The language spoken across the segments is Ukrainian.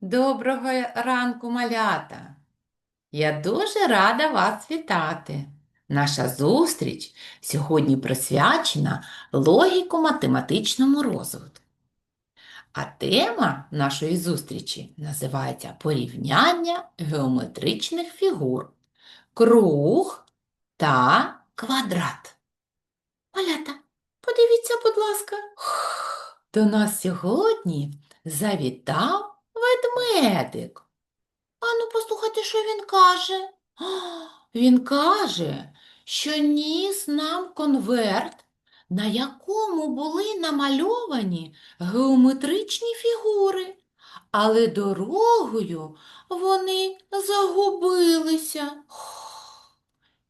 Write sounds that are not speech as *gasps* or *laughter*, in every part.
Доброго ранку, малята! Я дуже рада вас вітати. Наша зустріч сьогодні присвячена логіко-математичному розвитку. А тема нашої зустрічі називається порівняння геометричних фігур, круг та квадрат. Малята, подивіться, будь ласка, до нас сьогодні завітав ведмедик. Ану, послухайте, що він каже. А, Він каже, що ніс нам конверт, на якому були намальовані геометричні фігури, але дорогою вони загубилися.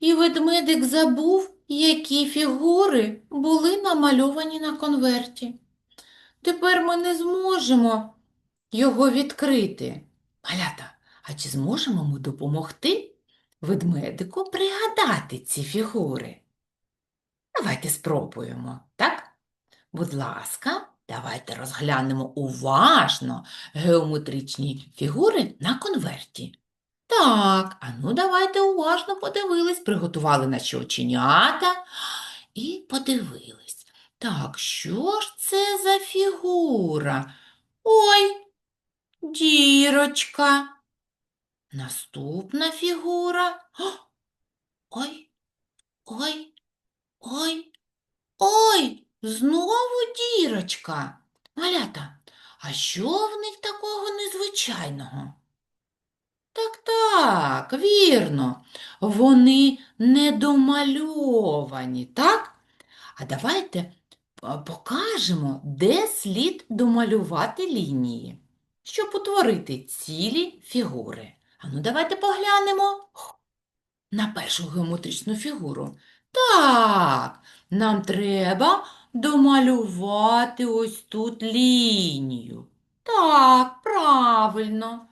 І ведмедик забув, які фігури були намальовані на конверті. Тепер ми не зможемо його відкрити. Малята, а чи зможемо ми допомогти ведмедику пригадати ці фігури? Давайте спробуємо, так? Будь ласка, давайте розглянемо уважно геометричні фігури на конверті. Так, а ну давайте уважно подивились, приготували наші оченята і подивились. Так, що ж це за фігура? Ой, дірочка. Наступна фігура. Ой, ой, ой, ой, знову дірочка. Малята, а що в них такого незвичайного? Так, так, вірно, вони недомальовані, так? А давайте покажемо, де слід домалювати лінії, щоб утворити цілі фігури. А ну давайте поглянемо на першу геометричну фігуру. Так, нам треба домалювати ось тут лінію. Так, правильно.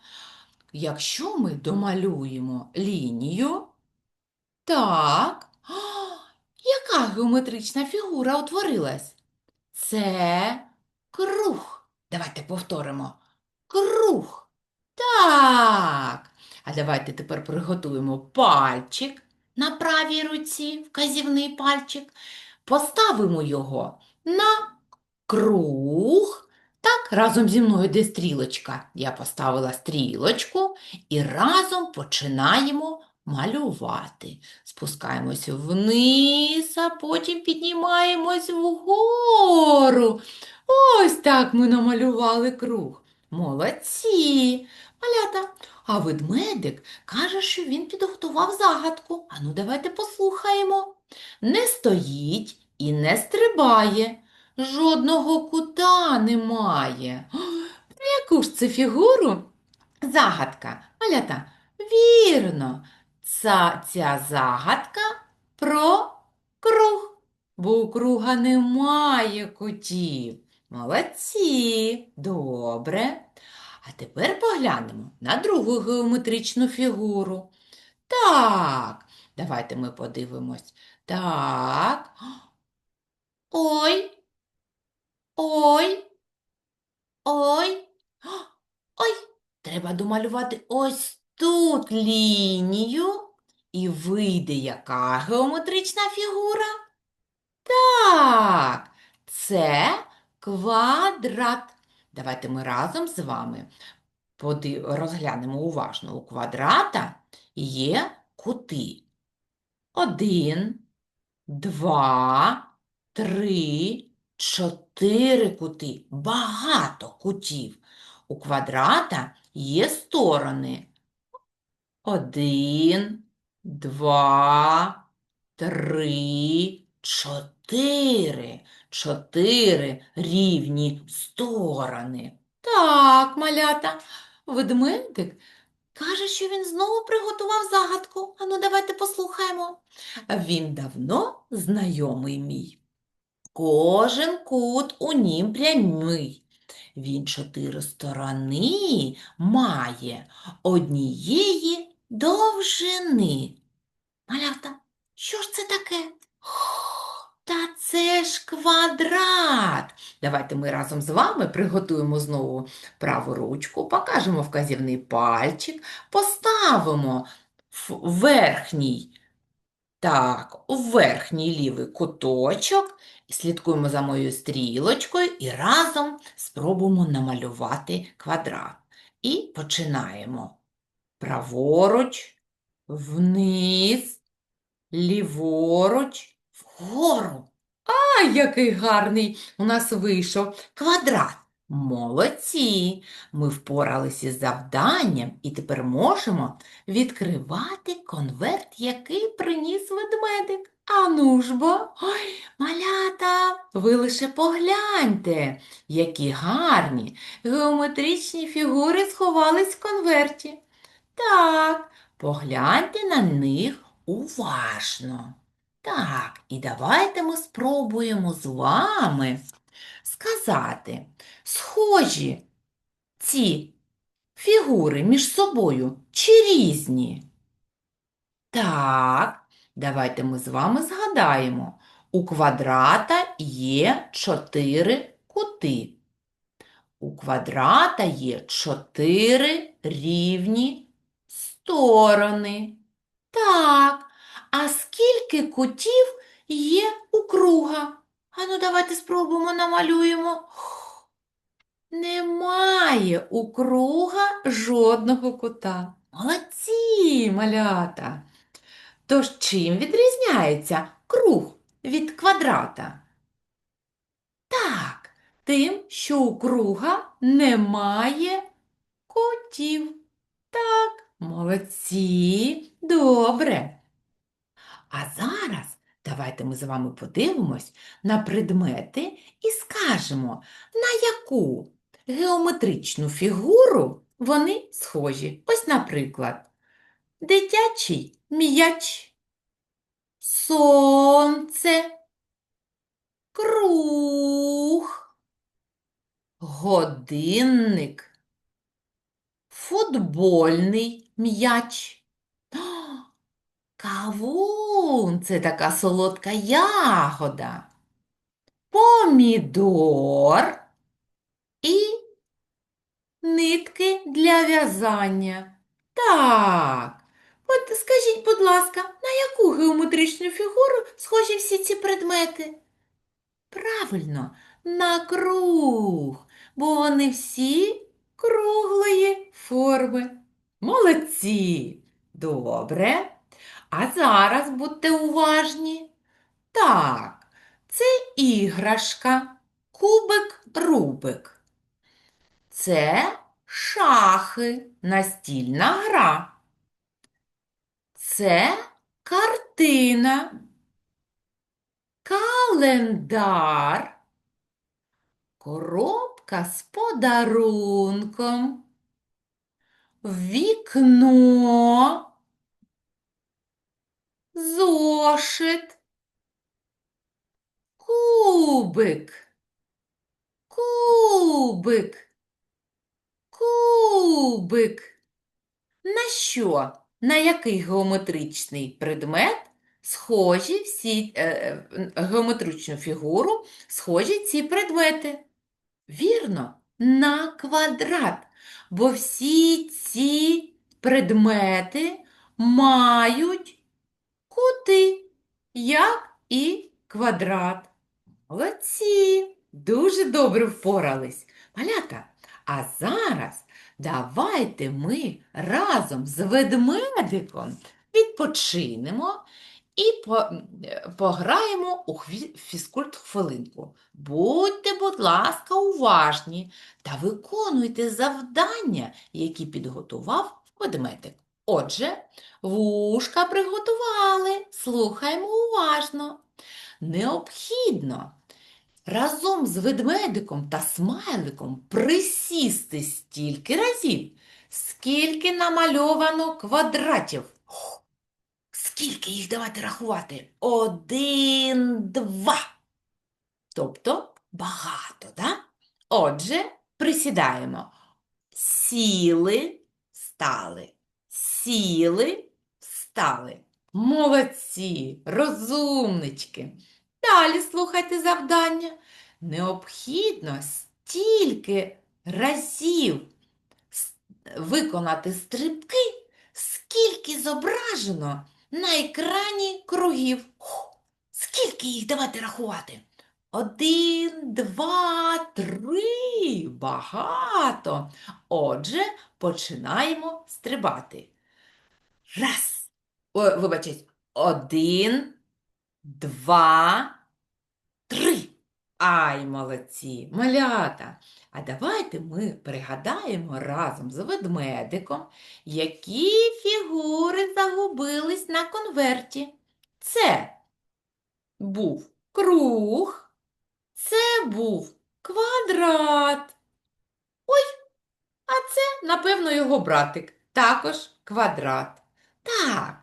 Якщо ми домалюємо лінію, так, а, яка геометрична фігура утворилась? Це круг. Давайте повторимо. Круг. Так. А давайте тепер приготуємо пальчик на правій руці, вказівний пальчик. Поставимо його на круг. Так, разом зі мною йде стрілочка. Я поставила стрілочку і разом починаємо малювати. Спускаємось вниз, а потім піднімаємось вгору. Ось так ми намалювали круг. Молодці! Малята, а ведмедик каже, що він підготував загадку. Ану, давайте послухаємо. Не стоїть і не стрибає, жодного кута немає. Про яку ж це фігуру? Загадка. Малята, вірно, ця, ця загадка про круг, бо у круга немає кутів. Молодці, добре. А тепер поглянемо на другу геометричну фігуру. Так, давайте ми подивимось. Так. Ой. Ой. Ой. Ой. Треба домалювати ось тут лінію. І вийде яка геометрична фігура? Так, це квадрат. Давайте ми разом з вами розглянемо уважно. У квадрата є кути. Один, два, три, чотири кути. Багато кутів. У квадрата є сторони. Один, два, три, чотири. Чотири рівні сторони. Так, малята, ведмедик каже, що він знову приготував загадку. Ану, давайте послухаємо. Він давно знайомий мій. Кожен кут у нім прямий. Він чотири сторони має однієї довжини. Малята, що ж це таке? Та це ж квадрат. Давайте ми разом з вами приготуємо знову праву ручку, покажемо вказівний пальчик, поставимо в верхній, так, у верхній лівий куточок, слідкуємо за моєю стрілочкою і разом спробуємо намалювати квадрат. І починаємо. Праворуч, вниз, ліворуч, вгору. А, який гарний у нас вийшов квадрат. Молодці! Ми впоралися із завданням і тепер можемо відкривати конверт, який приніс ведмедик. Ану ж бо, ой, малята, ви лише погляньте, які гарні геометричні фігури сховались в конверті. Так, погляньте на них уважно. Так, і давайте ми спробуємо з вами сказати, схожі ці фігури між собою чи різні? Так, давайте ми з вами згадаємо. У квадрата є чотири кути. У квадрата є чотири рівні сторони. Так, а скільки кутів є у круга? Ану, давайте спробуємо намалюємо. Немає у круга жодного кута. Молодці, малята. Тож чим відрізняється круг від квадрата? Так, тим, що у круга немає кутів. Так, молодці, добре. Ми з вами подивимось на предмети і скажемо, на яку геометричну фігуру вони схожі. Ось, наприклад, дитячий м'яч, сонце, круг, годинник, футбольний м'яч. *gasps* А, Кавун це така солодка ягода. Помідор і нитки для в'язання. Так. От скажіть, будь ласка, на яку геометричну фігуру схожі всі ці предмети? Правильно, на круг, бо вони всі круглої форми. Молодці! Добре. А зараз будьте уважні. Так, це іграшка, кубик Рубик. Це шахи, настільна гра. Це картина, календар, коробка з подарунком, вікно, зошит, кубик, кубик, кубик. На що? На який геометричний предмет схожі всі е, е, геометричну фігуру схожі ці предмети? Вірно, на квадрат, бо всі ці предмети мають кути, як і квадрат. Молодці, дуже добре впорались. Малята, а зараз давайте ми разом з ведмедиком відпочинемо і по- пограємо у фізкульт хвилинку. Будьте, будь ласка, уважні та виконуйте завдання, які підготував ведмедик. Отже, вушка приготували, слухаємо уважно. Необхідно разом з ведмедиком та смайликом присісти стільки разів, скільки намальовано квадратів. Скільки їх давайте рахувати? Один, два. Тобто багато, да? Отже, присідаємо. Сіли, стали. Сіли, стали. Молодці, розумнички. Далі слухайте завдання. Необхідно стільки разів виконати стрибки, скільки зображено на екрані кругів. Скільки їх давайте рахувати? Один, два, три. Багато. Отже, починаємо стрибати. Раз. О, вибачте, один, два, три. Ай, молодці, малята. А давайте ми пригадаємо разом з ведмедиком, які фігури загубились на конверті. Це був круг, це був квадрат. Ой, а це, напевно, його братик. Також квадрат. Так.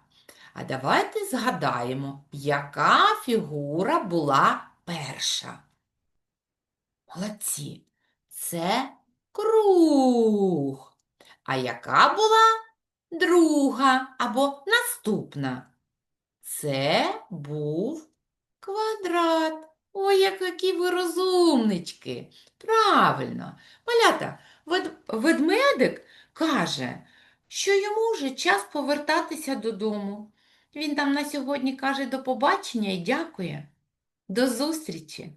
А давайте згадаємо, яка фігура була перша. Молодці. Це круг. А яка була друга або наступна? Це був квадрат. Ой, як- які ви розумнички. Правильно. Малята, вед- ведмедик каже, що йому вже час повертатися додому. Він там на сьогодні каже до побачення і дякує. До зустрічі!